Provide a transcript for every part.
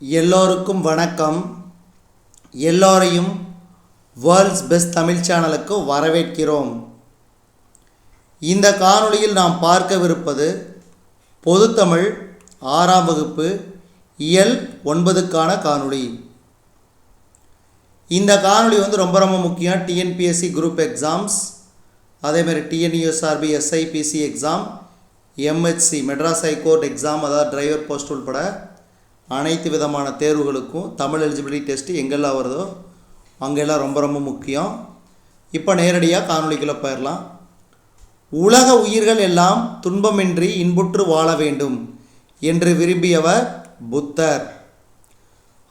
எல்லோருக்கும் வணக்கம். எல்லோரையும் வேர்ல்ட்ஸ் பெஸ்ட் தமிழ் சேனலுக்கு வரவேற்கிறோம். இந்த காணொளியில் நாம் பார்க்கவிருப்பது பொதுத்தமிழ் ஆறாம் வகுப்பு இயல் ஒன்பதுக்கான காணொளி. இந்த காணொளி வந்து ரொம்ப ரொம்ப முக்கியம். டிஎன்பிஎஸ்சி குரூப் எக்ஸாம்ஸ் அதேமாதிரி TNUSRB SIPC exam MHC Madras high court exam அதாவது டிரைவர் போஸ்ட் உட்பட அனைத்து விதமான தேர்வுகளுக்கும் தமிழ் எலிஜிபிலிட்டி டெஸ்ட் எங்கெல்லாம் வருதோ அங்கெல்லாம் ரொம்ப ரொம்ப முக்கியம். இப்போ நேரடியாக காணொலிக்குள்ளே போயிடலாம் உலக உயிர்கள் எல்லாம் துன்பமின்றி இன்புற்று வாழ வேண்டும் என்று விரும்பியவர் புத்தர்.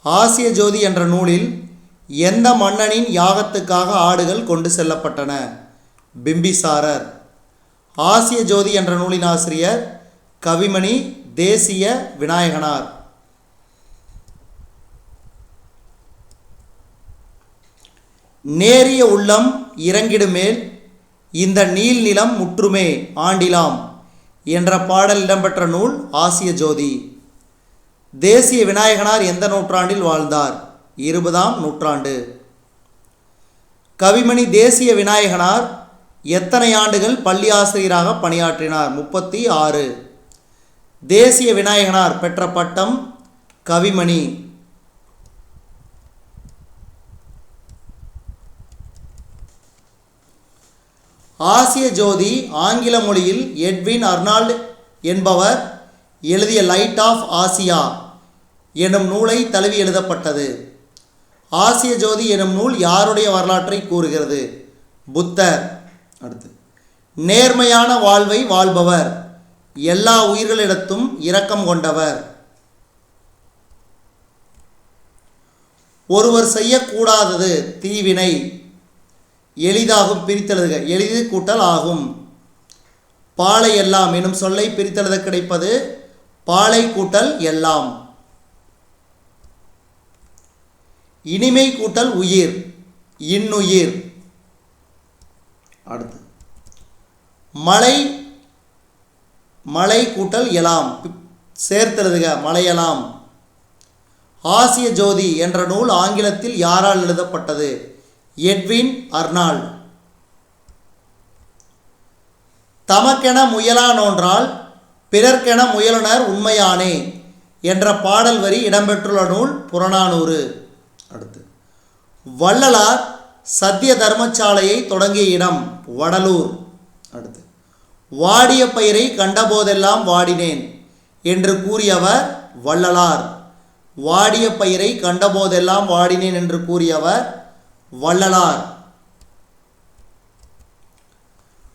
ஆசிய ஜோதி என்ற நூலில் எந்த மன்னனின் யாகத்துக்காக ஆடுகள் கொண்டு செல்லப்பட்டன? பிம்பிசாரர். ஆசிய ஜோதி என்ற நூலின் ஆசிரியர் கவிமணி தேசிய விநாயகனார். நேரிய உள்ளம் இறங்கிடுமேல் இந்த நீல் நிலம் முற்றுமே ஆண்டிலாம் என்ற பாடல் இடம்பெற்ற நூல் ஆசிய ஜோதி. தேசிய விநாயகனார் எந்த நூற்றாண்டில் வாழ்ந்தார்? இருபதாம் நூற்றாண்டு. கவிமணி தேசிய விநாயகனார் எத்தனை ஆண்டுகள் பள்ளி ஆசிரியராக பணியாற்றினார்? முப்பத்தி ஆறு. தேசிய விநாயகனார் பெற்ற பட்டம் கவிமணி. ஆசிய ஜோதி ஆங்கில மொழியில் எட்வின் அர்னால்டு என்பவர் எழுதிய லைட் ஆஃப் ஆசியா எனும் நூலை தழுவி எழுதப்பட்டது. ஆசிய ஜோதி எனும் நூல் யாருடைய வரலாற்றை கூறுகிறது? புத்தர். அடுத்து. நேர்மையான வாழ்வை வாழ்பவர். எல்லா உயிர்களிடத்தும் இரக்கம் கொண்டவர். ஒருவர் செய்யக்கூடாதது தீவினை. எளிதாகும் பிரித்தெழுதுக. எளிது கூட்டல் ஆகும். பாலை எல்லாம் எனும் சொல்லை பிரித்தெழுத கிடைப்பது பாலை கூட்டல் எல்லாம். இனிமை கூட்டல் உயிர் இன்னுயிர். அடுத்து. மலை மலை கூட்டல் எலாம். சேர்த்தெழுதுக மலையலாம் ஆசிய ஜோதி என்ற நூல் ஆங்கிலத்தில் யாரால் எழுதப்பட்டது? எட்வின் அர்னால் தமக்கென முயலா நோன்றால் பிறர்க்கென முயலுனர் உண்மையானே என்ற பாடல் வரி இடம்பெற்றுள்ள நூல் புறநானூறு. அடுத்து வள்ளலார் சத்திய தர்மசாலையை தொடங்கிய இடம் வடலூர். அடுத்து வாடிய பயிரை கண்டபோதெல்லாம் வாடினேன் என்று கூறியவர் வள்ளலார். வாடிய பயிரை கண்டபோதெல்லாம் வாடினேன் என்று கூறியவர் வள்ளலார்.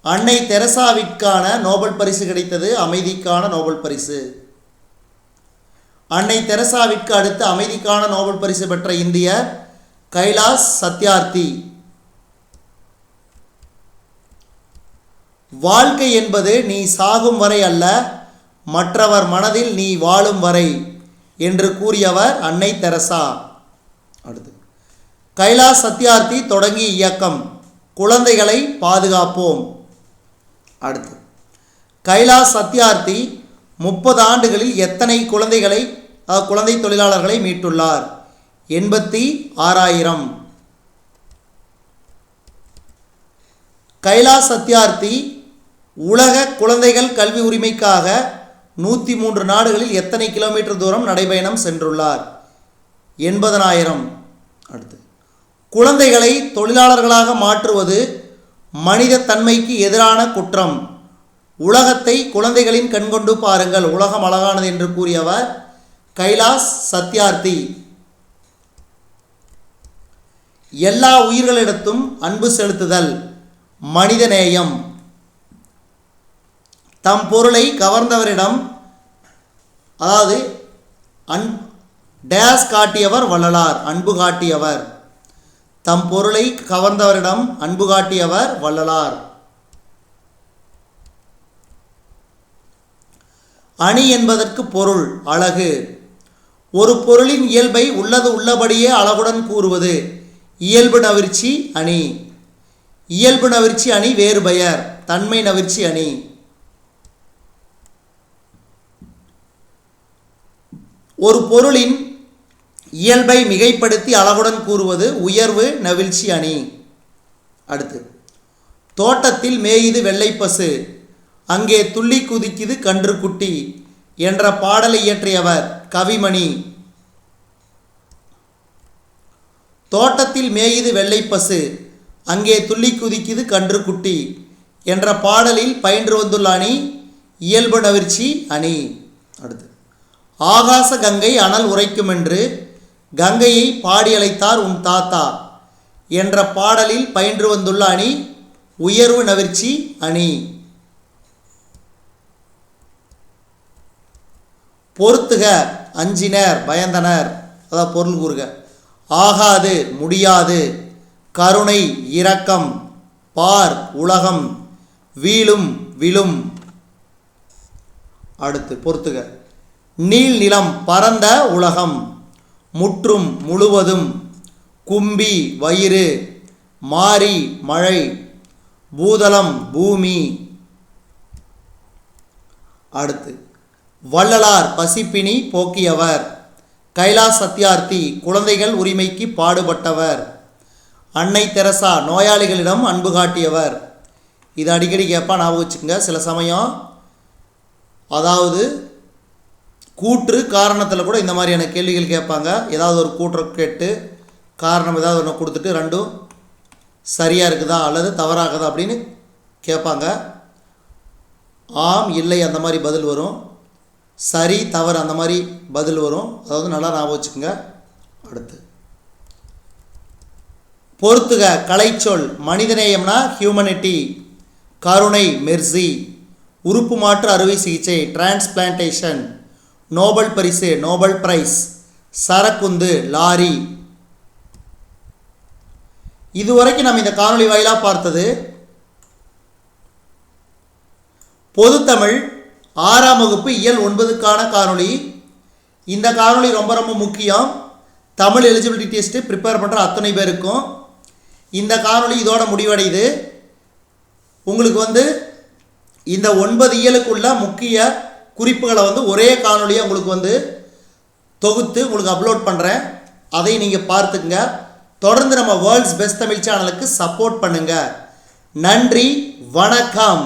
அன்னை தெரசாவிற்கான நோபல் பரிசு கிடைத்தது அமைதிக்கான நோபல் பரிசு. அன்னை தெரசாவிற்கு அடுத்து அமைதிக்கான நோபல் பரிசு பெற்ற இந்தியர் கைலாஸ் சத்யார்த்தி. வாழ்க்கை என்பது நீ சாகும் வரை அல்ல மற்றவர் மனதில் நீ வாழும் வரை என்று கூறியவர் அன்னை தெரசா. அடுத்து. கைலாஸ் சத்யார்த்தி தொடங்கிய இயக்கம் குழந்தைகளை பாதுகாப்போம். அடுத்து கைலாஸ் சத்யார்த்தி முப்பது ஆண்டுகளில் எத்தனை குழந்தைகளை குழந்தை தொழிலாளர்களை மீட்டுள்ளார்? எண்பத்தி ஆறாயிரம். கைலாஸ் சத்யார்த்தி உலக குழந்தைகள் கல்வி உரிமைக்காக நூற்றி மூன்று நாடுகளில் எத்தனை கிலோமீட்டர் தூரம் நடைபயணம் சென்றுள்ளார்? எண்பதனாயிரம். அடுத்து குழந்தைகளை தொழிலாளர்களாக மாற்றுவது மனித தன்மைக்கு எதிரான குற்றம். உலகத்தை குழந்தைகளின் கண்கொண்டு பாருங்கள். உலகம் அழகானது என்று கூறியவர் கைலாஸ் சத்யார்த்தி. எல்லா உயிர்களிடத்தும் அன்பு செலுத்துதல் மனிதநேயம் தம் பொருளை கவர்ந்தவரிடம் அதாவது அன் டேஸ் காட்டியவர் வள்ளலார் அன்பு காட்டியவர். தம் பொருளை கவர்ந்தவரிடம் அன்பு காட்டியவர் வள்ளலார். அணி என்பதற்கு பொருள் அழகு. ஒரு பொருளின் இயல்பை உள்ளது உள்ளபடியே அழகுடன் கூறுவது இயல்பு நவிர்ச்சி அணி. இயல்பு நவிர்ச்சி அணி வேறு பெயர் தன்மை நவிர்ச்சி அணி. ஒரு பொருளின் இயல்பை மிகைப்படுத்தி அழகுடன் கூறுவது உயர்வு நவிழ்ச்சி அணி. அடுத்து தோட்டத்தில் மேயுது வெள்ளைப்பசு அங்கே துள்ளி குதிக்குது கன்றுக்குட்டி என்ற பாடலை இயற்றியவர் கவிமணி. தோட்டத்தில் மேயுது வெள்ளைப்பசு அங்கே துள்ளி குதிக்குது கன்றுக்குட்டி என்ற பாடலில் பயின்று வந்துள்ள அணி இயல்பு நவிர்ச்சி அணி. அடுத்து ஆகாச கங்கை அனல் உரைக்கும் என்று கங்கையை பாடி அழைத்தார் உன் தாத்தா என்ற பாடலில் பயின்று வந்துள்ள அணி உயர்வு நவிர்ச்சி அணி. பொறுத்துக அஞ்சினர் பயந்தனர். அதான் பொருள் கூறுக. ஆகாது முடியாது. கருணை இரக்கம். பார் உலகம். வீழும் விழும். அடுத்து பொறுத்துக. நீள் நிலம் பரந்த உலகம். முற்றும் முழுவதும் கும்பி வயிறு மாரி மழை பூதலம் பூமி. அடுத்து வள்ளலார் பசிப்பினி போக்கியவர். கைலாஸ் சத்யார்த்தி குழந்தைகள் உரிமைக்கு பாடுபட்டவர். அன்னை தெரசா நோயாளிகளிடம் அன்பு காட்டியவர். இது அடிக்கடி கேட்பா ஞாபகம் வச்சுக்கோங்க சில சமயம். அதாவது கூற்று காரணத்தில் கூட இந்த மாதிரியான கேள்விகள் கேட்பாங்க. ஏதாவது ஒரு கூற்றை கேட்டு காரணம் ஏதாவது ஒன்று கொடுத்துட்டு ரெண்டும் சரியாக இருக்குதா அல்லது தவறாகுதா அப்படின்னு கேட்பாங்க. ஆம் இல்லை அந்த மாதிரி பதில் வரும். சரி தவறு அந்த மாதிரி பதில் வரும். அதாவது நல்லா ஞாபகம் வச்சுக்கோங்க. அடுத்து. பொறுத்துக கலைச்சொல் மனிதநேயம்னா ஹியூமனிட்டி கருணை மெர்சி உறுப்பு மாற்று அறுவை சிகிச்சை டிரான்ஸ்பிளான்டேஷன் நோபல் பரிசு நோபல் பிரைஸ் சரக்குந்து லாரி. இதுவரைக்கும் நம்ம இந்த காணொலி வாயிலாக பார்த்தது பொதுத்தமிழ் ஆறாம் வகுப்பு இயல் ஒன்பதுக்கான காணொளி. இந்த காணொளி ரொம்ப ரொம்ப முக்கியம். தமிழ் எலிஜிபிலிட்டி டெஸ்ட்டு ப்ரிப்பேர் பண்ணுற அத்தனை பேருக்கும். இந்த காணொளி இதோட முடிவடையுது. உங்களுக்கு வந்து இந்த ஒன்பது இயலுக்குள்ள முக்கிய குறிப்புகளை வந்து ஒரே காணொலியாக உங்களுக்கு வந்து தொகுத்து உங்களுக்கு அப்லோட் பண்ணுறேன் அதை நீங்கள் பார்த்துக்குங்க. தொடர்ந்து நம்ம வேர்ல்ட்ஸ் பெஸ்ட் தமிழ் சேனலுக்கு சப்போர்ட் பண்ணுங்கள் நன்றி வணக்கம்.